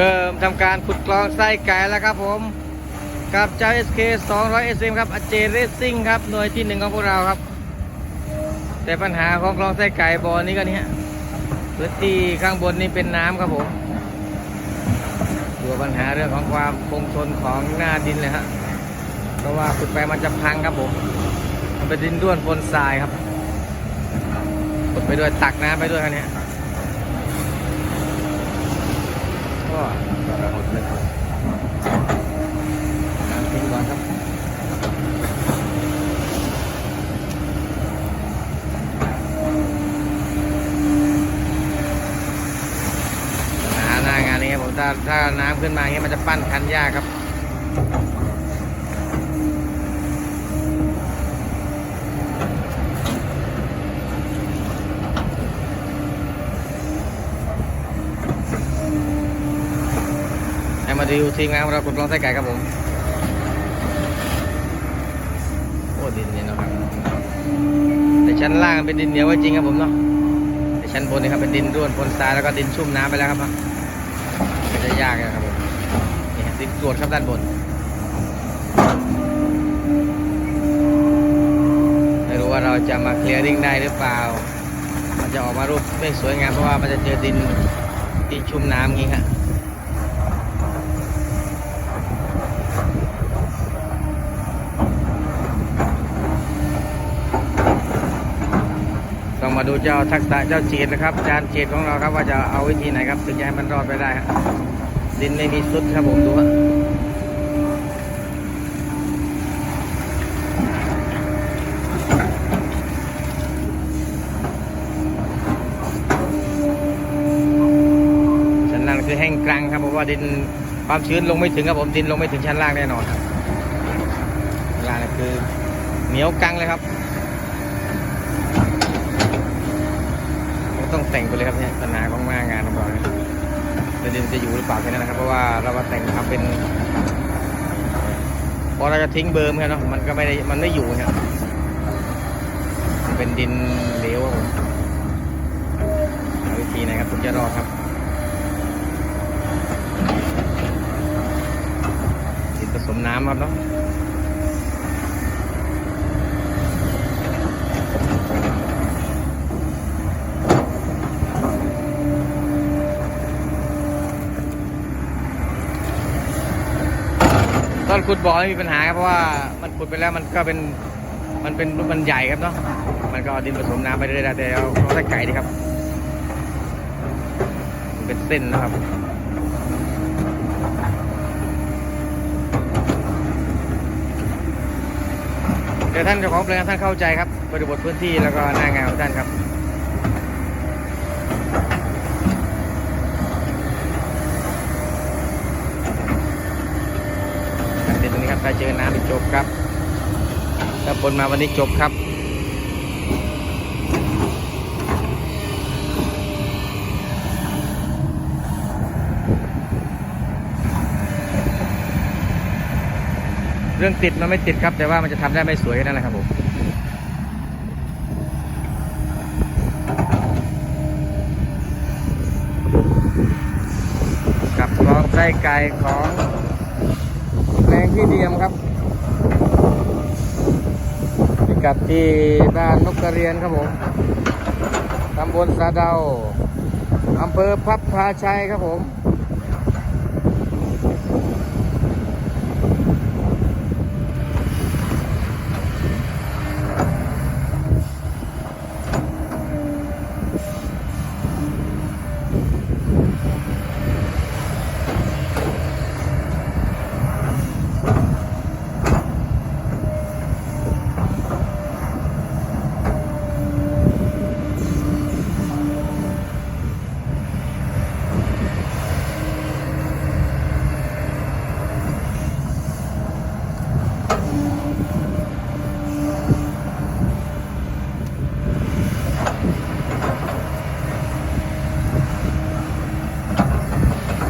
ริ่มทำการขุดกรองไส้ไก่แล้วครับผม กับเจ้า SK 200 SM ครับอเจเรซิ่งครับหน่วยที่หนึ่งของพวกเราครับ แต่ปัญหาของกรองไส้ไก่บ่อนี้ก็เนี่ยพื้นที่ข้างบนนี่เป็นน้ำครับผมดูปัญหาเรื่องของความคงทนของหน้าดินเลยฮะเพราะว่าขุดไปมันจะพังครับผมมันเป็นดินด้วนปนทรายครับขุดไปด้วยตักน้ำไปด้วยครับเนี่ย ก็หดเลยน้ำทิ้งก่อนครับ ปัญหาหน้างานนี้ครับผมถ้าถ้าน้ำขึ้นมาอย่างเงี้ยมันจะปั้นคันยากครับ มาดูทีมงานของเราขุดลองไส้ไก่ครับผมโอ้ดินเนี่ยนะครับแต่ชั้นล่างเป็นดินเหนียวจริงครับผมเนาะแต่ชั้นบนนี่ครับเป็นดินร่วนปนทรายแล้วก็ดินชุ่มน้ำไปแล้วครับเนจะยากนะครับผมนี่ดินกรวดครับด้านบนไม่รู้ว่าเราจะมาเคลียร์ริ่งได้หรือเปล่า มันจะออกมารูปไม่สวยงามเพราะว่ามันจะเจอดินดินชุ่มน้ำอย่างงี้ครับ ต้องมาดูเจ้าทักษะเจ้าเจีดนะครับอาจารย์เจีดของเราครับว่าจะเอาวิธีไหนครับถึงจะให้มันรอดไปได้ครับดินไม่มีสุดครับผมดูฮะชั้นล่างคือแห้งกรังครับเพราะว่าดินความชื้นลงไม่ถึงครับผมดินลงไม่ถึงชั้นล่างแน่นอนครับชั้นล่างคือเหนียวกังเลยครับ ต้องแต่งไปเลยครับเนี่ยปัญหาของหน้างานของเราเนี่ยเดี๋ยวมันจะอยู่หรือเปล่าแค่นั้นนะครับ เพราะว่าเรามาแต่งทำเป็นพอเราจะทิ้งเบิร์มครับเนาะมันก็ไม่ได้มันไม่อยู่ครับมันเป็นดินเหลวครับผมวิธีไหนครับถึงจะรอดครับดินผสมน้ำครับเนาะ ตอนขุดบ่อไม่มีปัญหาครับเพราะว่ามันขุดไปแล้วมันก็เป็นมันเป็นมันใหญ่ครับเนาะมันก็เอาดินผสมน้ำไปเรื่อยๆแต่เอาเอาแต่ไก่ดีครับ มันเป็นเส้นนะครับแต่ท่านเจ้าของแปลงท่านเข้าใจครับบริบทพื้นที่แล้วก็หน้างานของท่านครับ เดี๋ยวตรงนี้ครับถ้าเจอน้ำจบครับถ้าฝนมาวันนี้จบครับเรื่องติดมันไม่ติดครับ แต่ว่ามันจะทำได้ไม่สวยแค่นั้นแหละครับผมกับกองไส้ไก่ของ แปลงที่เดียมครับพิกัดที่บ้านนกกระเรียนครับผมตำบลสะเดาอำเภอพับพาชัยครับผม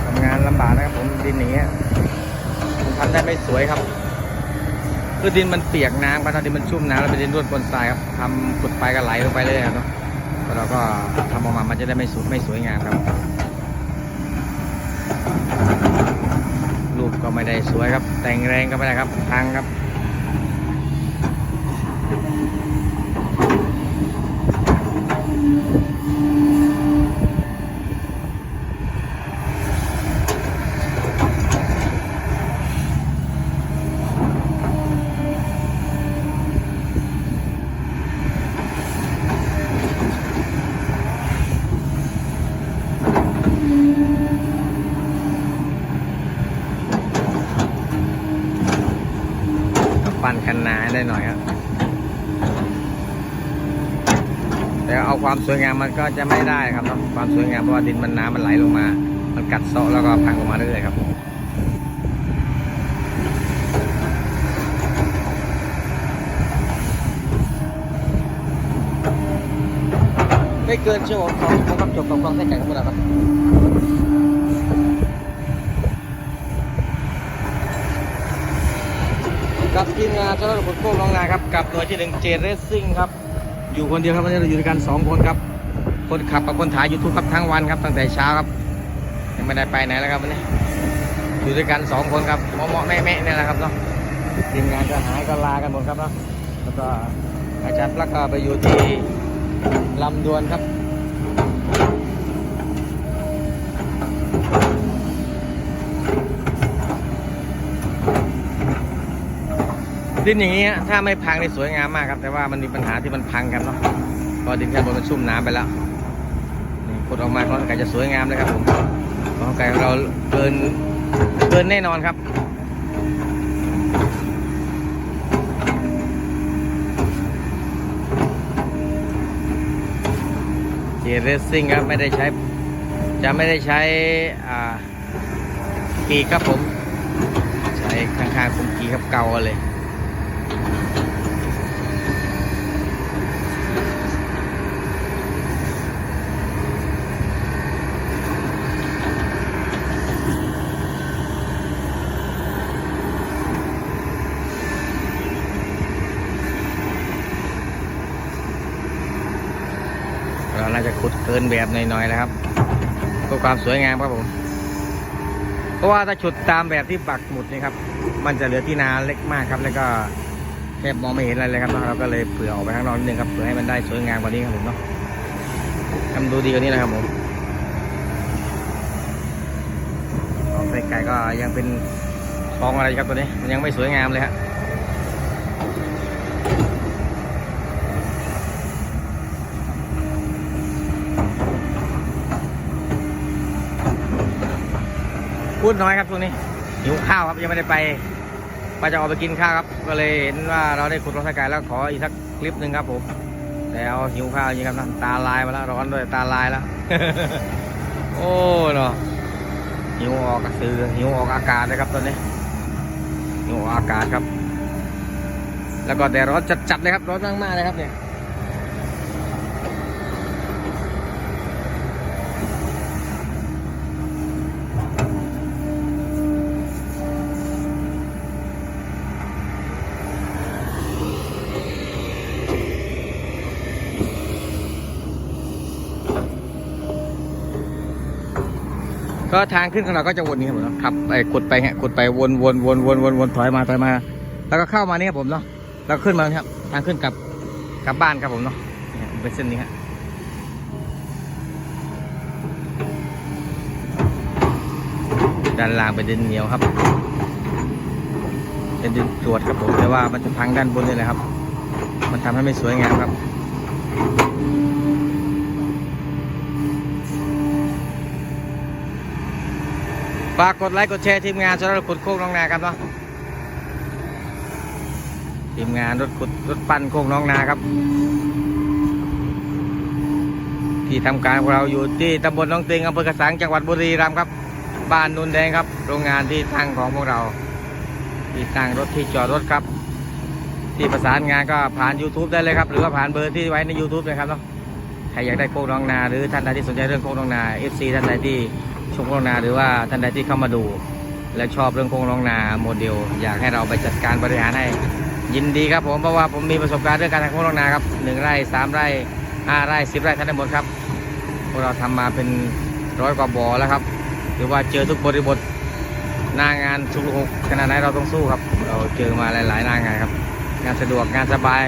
ทำงานลำบากนะครับผมดินอย่างเงี้ยมัน ทำได้ไม่สวยครับ คือดินมันเปียกน้ำครับตอนดินมันชุ่มน้ำแล้วเป็นดินร่วนปนทรายครับทำขุดไปก็ไหลลงไปเลยครับเนาะแล้วเราก็ทำออกมามันจะได้ไม่สวยไม่สวยงามครับ รูปก็ไม่ได้สวยครับ แต่งแรงก็ไม่ได้ครับพังครับ ก็ ปั้นคันนาได้หน่อยครับแต่เอาความสวยงามมันก็จะไม่ได้ครับเนาะความสวยงามเพราะว่าดินมันน้ำมันไหลลงมา มันกัดเซาะแล้วก็พังลงมาเรื่อยๆครับไม่เกินชั่วโมงสองชั่วโมงครับจบกับกล้องใส่ไก่ทั้งหมดแล้วครับ กับ ทีมงานเจ้าหน้าที่ขนโค้งน้องนาครับกับหน่วยที่หนึ่งเจเรสซิ่งครับ อยู่คนเดียวครับวันนี้เราอยู่ด้วยกันสองคนครับ คนขับกับคนถ่ายยูทูบครับทั้งวันครับตั้งแต่เช้าครับยังไม่ได้ไปไหนแล้วครับวันนี้อยู่ด้วยกันสองคนครับเหมาะๆแม่ๆนี่แหละครับเนาะทีมงานก็หายก็ลากันหมดครับเนาะแล้วก็อาจารย์ปลักก็ไปอยู่ที่ลำดวนครับ ดินอย่างนี้ฮะถ้าไม่พังนี่สวยงามมากครับ แต่ว่ามันมีปัญหาที่มันพังกันเนาะพอดินข้างบนมันชุ่มน้ำไปแล้วนี่ขุดออกมาของไก่จะสวยงามเลยครับผมของไก่ของเราเกินเกินแน่นอนครับเจเรสซิ่งครับไม่ได้ใช้ จะไม่ได้ใช้กีครับผม ใช้ข้างๆคุมกีครับเก่าเลย เราน่าจะขุดเกินแบบหน่อยๆแล้วครับเพื่อความสวยงามครับผม เพราะว่าถ้าฉุดตามแบบที่ปักหมุดนี่ครับ มันจะเหลือที่นาเล็กมากครับ แล้วก็แทบมองไม่เห็นอะไรเลยครับเราก็เลยเผื่อออกไปข้างนอกนิดนึงครับเผื่อให้มันได้สวยงามกว่านี้ครับผมเนาะทำดูดีกว่านี้นะครับผมของไก่ก็ยังเป็นทองอะไรครับตัวนี้ มันยังไม่สวยงามเลยฮะ พูดน้อยครับช่วงนี้หิวข้าวครับยังไม่ได้ไปว่าจะออกไปกินข้าวครับ ก็เลยเห็นว่าเราได้ขุดรถสกายแล้วขออีกสักคลิปหนึ่งครับผมแต่เอาหิวข้าวจริงครับนะตาลายมาแล้วร้อนด้วยตาลายแล้ว โอ้เนาะหิวออกก็คือหิวออกอากาศเลยครับตอนนี้หิวออกอากาศครับ แล้วก็แดดร้อนจัดๆเลยครับร้อนมากๆเลยครับเนี่ย ก็ทางขึ้นของเราก็จะวนนี้ครับผมเนาขับไปขุดไปฮะขุดไปวนวนวนวนวนวนถอยมาถอยมา แล้วก็เข้ามานี่ครับผมเนาะแล้วขึ้นมาครับ ทางขึ้นกลับกลับบ้านครับผมเนาะเป็นเส้นนี้ฮะด้านล่างเป็นดินเหนียวครับ เป็นดินตรวจครับผมแต่ว่ามันจะพังด้านบนนี่แหละครับ มันทำให้ไม่สวยงามครับ ฝากกดไลค์กดแชร์ทีมงานสำหรับขุดโค้งน้องนาครับเนาะทีมงานรถขุดรถปั้นโค้งน้องนาครับ ที่ทำการของเราอยู่ที่ตำบลหน้องติงอำเภอกระสังจังหวัดบุรีรัมย์ครับ บ้านนุนแดงครับ โรงงานที่ตั้งของพวกเรา ที่ตั้งรถที่จอดรถครับ ที่ประสานงานก็ผ่าน YouTube ได้เลยครับ หรือว่าผ่านเบอร์ที่ไว้ใน YouTube เลยครับเนาะใครอยากได้โค้งน้องนา หรือท่านใดที่สนใจเรื่องโค้งน้องนา FC ท่านใดที่ ชมโฆษณาหรือว่าท่านใดที่เข้ามาดู และชอบเรื่องโครงลองนาโมเดล อยากให้เราไปจัดการบริหารให้ยินดีครับผมเพราะว่าผมมีประสบการณ์เรื่องการทำโครงลองนาครับหนึ่งไร่สามไร่ห้าไร่สิบไร่ท่านได้หมดครับพวกเราทำมาเป็นร้อยกว่าบ่อแล้วครับหรือว่าเจอทุกบริบทหน้างานชุกหกขนาดไหนเราต้องสู้ครับ เราเจอมาหลาย ๆ หน้างานครับ งานสะดวกงานสบาย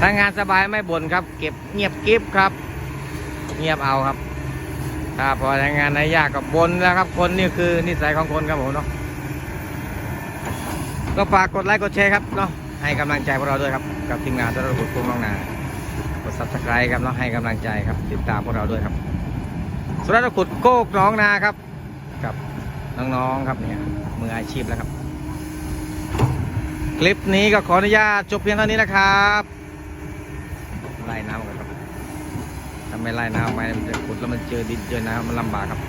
ถ้างานสบายไม่บ่นครับ เก็บเงียบกิฟครับ เงียบเอาครับ ถ้าพอแต่งานไหนยากกับบนแล้วครับ คนนี่คือนิสัยของคนครับผมเนาะก็ฝากกดไลค์กดแชร์ครับเนาะให้กำลังใจพวกเราด้วยครับ กับทีมงานตัวราขุดคุ้งน้องนากด subscribe ครับเนาะให้กำลังใจครับติดตามพวกเราด้วยครับสุรัตน์ขุดโคกน้องนาครับ กับน้องๆครับเนี่ยมืออาชีพแล้วครับ คลิปนี้ก็ขออนุญาตจบเพียงเท่านี้นะครับไล่น้ำกัน ถ้าไม่ไล่น้ำไปมันจะขุดแล้วมันเจอดินเจอน้ำมันลำบากครับ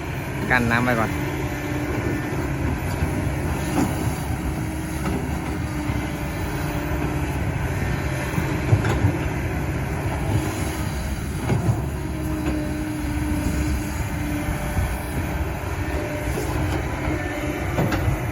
กั้นน้ำไว้ก่อน